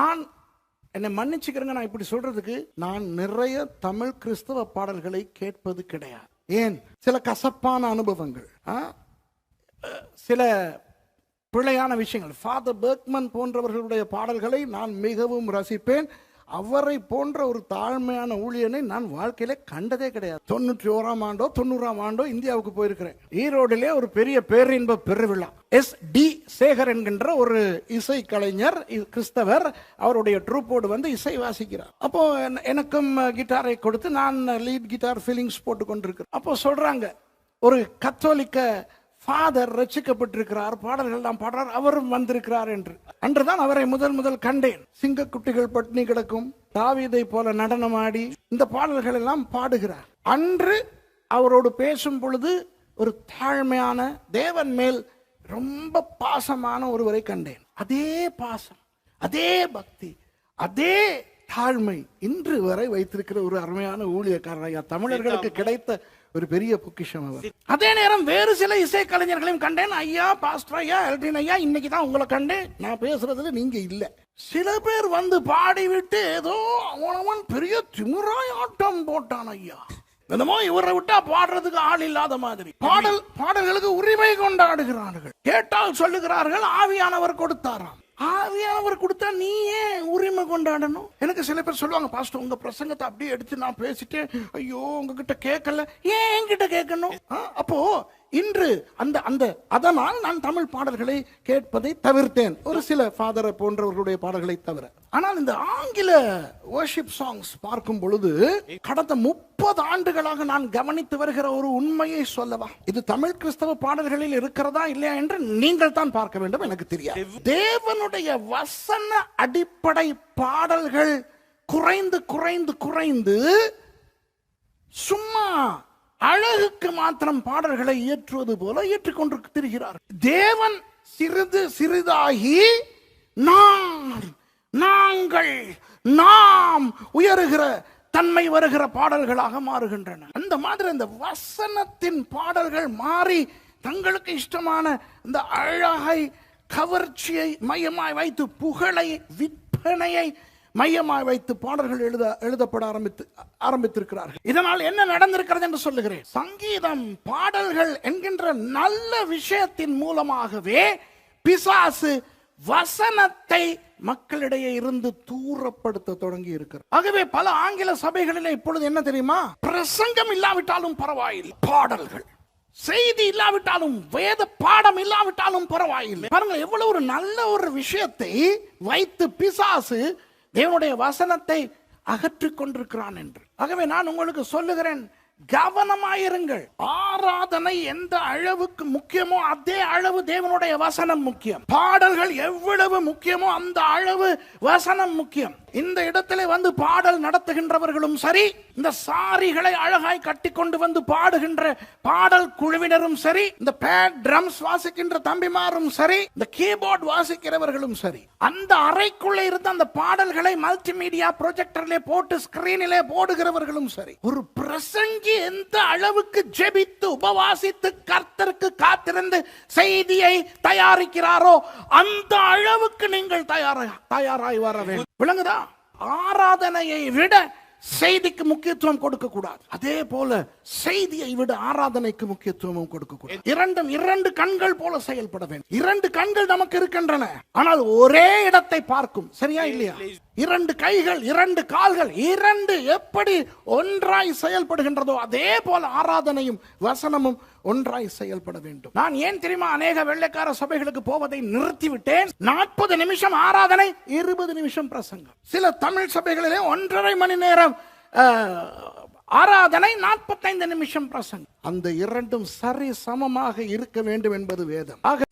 நான் என்னை மன்னிச்சுக்கிறேங்க நான் இப்படி சொல்றதுக்கு நான் நிறைய தமிழ் கிறிஸ்தவ பாடல்களை கேட்பது கிடையாது. ஏன்? சில கசப்பான அனுபவங்கள் ஆ? சில பிழையான விஷயங்கள். ஃபாதர் பெர்க்மன் போன்றவர்களுடைய பாடல்களை நான் மிகவும் ரசிப்பேன். அவரை போன்ற ஒரு தாழ்மையான ஊழியனை நான் வாழ்க்கையில கண்டதே கிடையாது. தொண்ணூற்றி ஓராம் ஆண்டோ தொண்ணூறாம் ஆண்டோ இந்தியாவுக்கு போயிருக்கிறேன். ஈரோடிலே ஒரு பெரிய பேரின்ப பெருவிழா. எஸ் டி சேகர் என்கின்ற ஒரு இசை கலைஞர் இ- கிறிஸ்தவர் அவருடைய ட்ரூப்போடு வந்து இசை வாசிக்கிறார் அப்போ எனக்கும் கிட்டாரை கொடுத்து நான் லீட் கிட்டார் ஃபீலிங்ஸ் போட்டு கொண்டிருக்கிறேன் அப்போ சொல்றாங்க ஒரு கத்தோலிக்க ஃபாதர் ரட்சிக்கப்பட்டிருக்கிறார் பாடல்கள் எல்லாம் பாடுறார் அவரும் வந்திருக்கிறார் என்று. அன்றுதான் அவரை முதல் முதல் கண்டேன். சிங்கக்குட்டிகள் பட்னி கிடக்கும் தாவிதை போல நடனமாடி இந்த பாடல்கள் எல்லாம் பாடுகிறார். அன்று அவரோடு பேசும் பொழுது ஒரு தாழ்மையான தேவன் மேல் ரொம்ப பாசமான ஒருவரை கண்டேன். அதே பாசம் அதே பக்தி அதே தாழ்மை இன்று வரை வைத்திருக்கிற ஒரு அருமையான ஊழியக்காரர் ஐயா தமிழர்களுக்கு கிடைத்த ஒரு பெரிய பொக்கிஷம் அவர். அதே நேரம் வேறு சில இசை கலைஞர்களையும் கண்டேன். ஐயா பாஸ்டர் ஐயா எல்டின் ஐயா இன்னைக்கு தான் உங்களை கண்டேன். நான் பேசுறதுல நீங்க இல்ல. சில பேர் வந்து பாடிவிட்டு ஏதோ அவனவன் பெரிய திமிராய் ஆட்டம் போட்டான் ஐயா. என்னமோ இவரை விட்டா பாடுறதுக்கு ஆள் இல்லாத மாதிரி. பாடல் பாடல்களுக்கு உரிமை கொண்டாடுகிறார்கள். கேட்டால் சொல்லுகிறார்கள் ஆவியானவர் கொடுத்தாராம். ஆவியானவர் கொடுத்தா நீ ஏன் உரிமை கொண்டாடணும்? எனக்கு சில பேர் சொல்லுவாங்க பாஸ்டர் உங்க பிரசங்கத்தை அப்படியே எடுத்து நான் பேசிட்டேன். ஐயோ உங்ககிட்ட கேட்கல. ஏன் என்கிட்ட கேட்கணும்? ஆ, அப்போ இன்று அந்த அந்த அதனால் நான் தமிழ் பாடல்களை கேட்பதை தவிர்த்தேன். ஒரு சில ஃபாதரை போன்றவர்களுடைய பாடல்களை தவிர. ஆனால் இந்த ஆங்கில worship சாங்ஸ் பார்க்கும் பொழுது கடந்த முப்பது ஆண்டுகளாக நான் கவனித்து வருகிற ஒரு உண்மையை சொல்லவா? இது தமிழ் கிறிஸ்தவ பாடல்களில் இருக்கிறதா இல்லையா என்று நீங்கள் தான் பார்க்க வேண்டும் எனக்கு தெரியாது. தேவனுடைய வசன அடிப்படை பாடல்கள் குறைந்து குறைந்து குறைந்து சும்மா அழகுக்கு மாத்திரம் பாடல்களை இயற்றுவது போல ஏற்றுக்கொண்டு திரிகிறார் தேவன் சிறிது சிறிதாகி நான் நாங்கள் நாம் உயருகிற தன்மை வருகிற பாடல்களாக மாறுகின்றன. அந்த மாதிரி அந்த வசனத்தின் பாடல்கள் மாறி தங்களுக்கு இஷ்டமான இந்த அழகை கவர்ச்சியை மையமாய் வைத்து புகழை விற்பனையை மையமாய் வைத்து பாடல்கள் எழுத எழுதப்பட ஆரம்பித்து ஆரம்பித்திருக்கிறார்கள். இதனால் என்ன நடந்திருக்கிறது என்று சொல்லுகிறேன். சங்கீதம் பாடல்கள் என்கின்ற நல்ல விஷயத்தின் மூலமாகவே பிசாசு வசனத்தை மக்களிடையே இருந்து தூரப்படுத்த தொடங்கி இருக்கிறார் ஆகவே பல ஆங்கில சபைகளில் இப்பொழுது என்ன தெரியுமா? பிரசங்கம் இல்லாவிட்டாலும் பரவாயில்லை. பாடல்கள் செய்தி இல்லாவிட்டாலும் வேத பாடம் இல்லாவிட்டாலும் பரவாயில்லை. பாருங்க எவ்வளவு ஒரு நல்ல ஒரு விஷயத்தை வைத்து பிசாசு தேவனுடைய வசனத்தை அகற்றிக் கொண்டிருக்கிறான் என்று. ஆகவே நான் உங்களுக்கு சொல்லுகிறேன் கவனமாயிருங்கள். ஆராதனை எந்த அளவுக்கு முக்கியமோ அதே அளவு தேவனுடைய வசனம் முக்கியம். பாடல்கள் எவ்வளவு முக்கியமோ அந்த அளவு வசனம் முக்கியம். இந்த இடத்திலே வந்து பாடல் நடத்துகின்றவர்களும் சரி இந்த சாரிகளை அழகாய் கட்டி கொண்டு வந்து பாடுகின்ற பாடல் குழுவினரும் சரி இந்த பேட் ட்ரம்ஸ் வாசிக்கின்ற தம்பிமாரும் சரி இந்த கீபோர்ட் வாசிக்கிறவர்களும் சரி அந்த அறைக்குள்ளே இருந்த அந்த பாடல்களை மல்டிமீடியா ப்ரொஜெக்டர்லே போட்டு ஸ்கிரீனிலே போடுகிறவர்களும் சரி. ஒரு பிரசங்கி எந்த அளவுக்கு ஜெபித்து உபவாசித்து கர்த்தருக்கு இருந்து செய்தியை தயாரிக்கிறாரோ அந்த அளவுக்கு நீங்கள் தயாராய் வர வேண்டும். விளங்குதா? ஆராதனையை விட செய்திக்கு முக்கியத்துவம் கொடுக்க கூடாது அதே போல செய்தியை விட ஆராதனைக்கு முக்கியத்துவமும் கொடுக்க கூடாது இரண்டும் இரண்டு கண்கள் போல செயல்பட வேண்டும். இரண்டு கண்கள் நமக்கு இருக்கின்றன. ஆனால் ஒரே இடத்தை பார்க்கும். சரியா இல்லையா? இரண்டு கைகள் இரண்டு கால்கள் இரண்டு எப்படி ஒன்றாய் செயல்படுகின்றதோ அதே போல ஆராதனையும் வசனமும் ஒன்றாய் செயல்பட வேண்டும். நான் ஏன் தெரியுமா அநேக வெள்ளைக்கார சபைகளுக்கு போவதை நிறுத்திவிட்டேன்? நாற்பது நிமிஷம் ஆராதனை இருபது நிமிஷம் பிரசங்கம். சில தமிழ் சபைகளிலே ஒன்றரை மணி நேரம் ஆராதனை நாற்பத்தைந்து நிமிஷம் பிரசங்கம். அந்த இரண்டும் சரி சமமாக இருக்க வேண்டும் என்பது வேதம். ஆக